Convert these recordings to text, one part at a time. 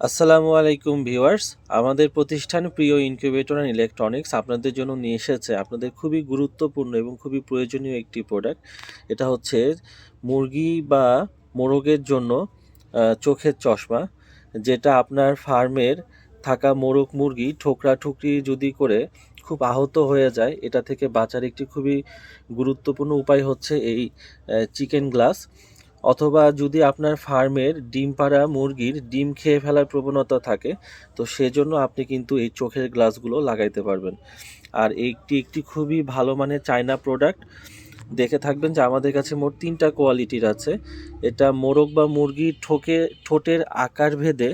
আসসালামু আলাইকুম ভিউয়ার্স। আমাদের প্রতিষ্ঠান প্রিয় ইনকিউবেটর অ্যান্ড ইলেকট্রনিক্স আপনাদের জন্য নিয়ে এসেছে আপনাদের খুবই গুরুত্বপূর্ণ এবং খুবই প্রয়োজনীয় একটি প্রোডাক্ট। এটা হচ্ছে মুরগি বা মোরগের জন্য চোখের চশমা, যেটা আপনার ফার্মের থাকা মোরগ মুরগি ঠোকরা ঠুকরি যদি করে খুব আহত হয়ে যায়, এটা থেকে বাঁচার একটি খুবই গুরুত্বপূর্ণ উপায় হচ্ছে এই চিকেন গ্লাস। অথবা যদি আপনার ফার্মের ডিম পাড়া মুরগির ডিম খেয়ে ফেলার প্রবণতা থাকে, তো সেজন্য আপনি কিন্তু এই চোখের গ্লাসগুলো লাগাইতে পারবেন। আর একটি একটি খুবই ভালো মানের চায়না প্রোডাক্ট, দেখে থাকবেন যে আমাদের কাছে মোট তিনটা কোয়ালিটির আছে। এটা মোরগ বা মুরগির ঠোকে, ঠোঁটের আকার ভেদে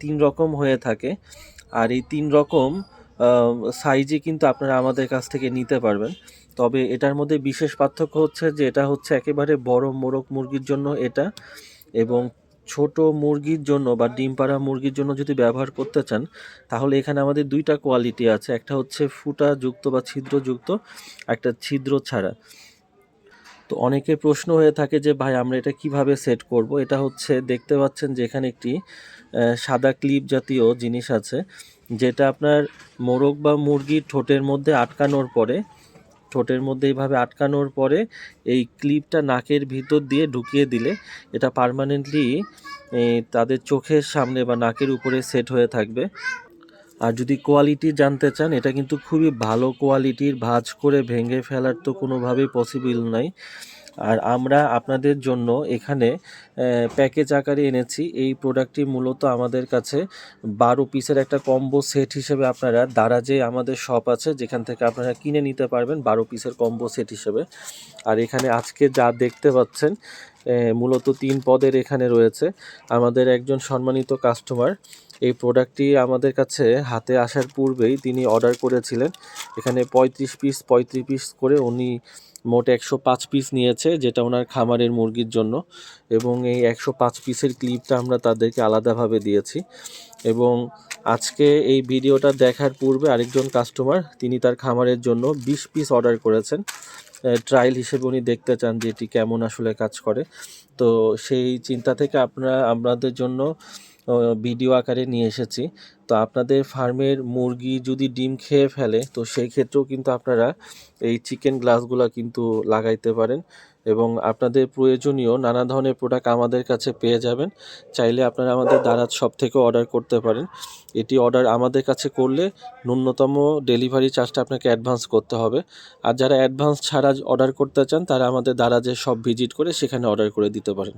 তিন রকম হয়ে থাকে। আর এই তিন রকম সাইজে কিন্তু আপনারা আমাদের কাছ থেকে নিতে পারবেন। তবে এটার মধ্যে বিশেষ পার্থক্য হচ্ছে যে এটা হচ্ছে একেবারে বড় মোরগ মুরগির জন্য এটা এবং ছোট মুরগির জন্য বা ডিম পাড়া মুরগির জন্য যদি ব্যবহার করতে চান, তাহলে এখানে আমাদের দুইটা কোয়ালিটি আছে। একটা হচ্ছে ফুটা যুক্ত বা ছিদ্রযুক্ত, একটা ছিদ্র ছাড়া। তো অনেকের প্রশ্ন হয়ে থাকে যে, ভাই, আমরা এটা কীভাবে সেট করব? এটা হচ্ছে, দেখতে পাচ্ছেন যে এখানে একটি সাদা ক্লিপ জাতীয় জিনিস আছে। যেটা আপনার মোরগ বা মুরগির ঠোঁটের মধ্যে আটকানোর পরে, ঠোঁটের মধ্যে এইভাবে আটকানোর পরে এই ক্লিপটা নাকের ভিতর দিয়ে ঢুকিয়ে দিলে এটা পার্মানেন্টলি তাদের চোখের সামনে বা নাকের উপরে সেট হয়ে থাকবে। আর যদি কোয়ালিটি জানতে চান, এটা কিন্তু খুবই ভালো কোয়ালিটির ভাঁজ করে ভেঙে ফেলার তো কোনোভাবেই পসিবল নাই। আর আমরা আপনাদের জন্য এখানে প্যাকেজ আকারে এনেছি। এই প্রোডাক্টটি মূলত আমাদের কাছে বারো পিসের একটা কম্বো সেট হিসেবে আপনারা দারাজে আমাদের শপ আছে, যেখান থেকে আপনারা কিনে নিতে পারবেন বারো পিসের কম্বো সেট হিসেবে। আর এখানে আজকে যা দেখতে পাচ্ছেন মূলত তিন পদের এখানে রয়েছে। আমাদের একজন সম্মানিত কাস্টমার এই প্রোডাক্টটি আমাদের কাছে হাতে আসার পূর্বেই তিনি অর্ডার করেছিলেন। এখানে পঁয়ত্রিশ পিস পঁয়ত্রিশ পিস করে উনি মোট একশো পাঁচ পিস নিয়েছে, যেটা ওনার খামারের মুরগির জন্য। এবং এই একশো পাঁচ পিসের ক্লিপটা আমরা তাদেরকে আলাদাভাবে দিয়েছি। এবং আজকে এই ভিডিওটা দেখার পূর্বে আরেকজন কাস্টমার তিনি তার খামারের জন্য বিশ পিস অর্ডার করেছেন। ট্রায়াল হিসেবে উনি দেখতে চান যে এটি কেমন আসলে কাজ করে। তো সেই চিন্তা থেকে আপনারা আপনাদের জন্য ভিডিও আকারে নিয়ে এসেছি। তো আপনাদের ফার্মের মুরগি যদি ডিম খেয়ে ফেলে, তো সেই ক্ষেত্রেও কিন্তু আপনারা এই চিকেন গ্লাসগুলো কিন্তু লাগাইতে পারেন। এবং আপনাদের প্রয়োজনীয় নানা ধরনের প্রোডাক্ট আমাদের কাছে পেয়ে যাবেন। চাইলে আপনারা আমাদের দারাজ সব থেকে অর্ডার করতে পারেন। এটি অর্ডার আমাদের কাছে করলে ন্যূনতম ডেলিভারি চার্জটা আপনাকে অ্যাডভান্স করতে হবে। আর যারা অ্যাডভান্স ছাড়া অর্ডার করতে চান, তারা আমাদের দারাজের সব ভিজিট করে সেখানে অর্ডার করে দিতে পারেন।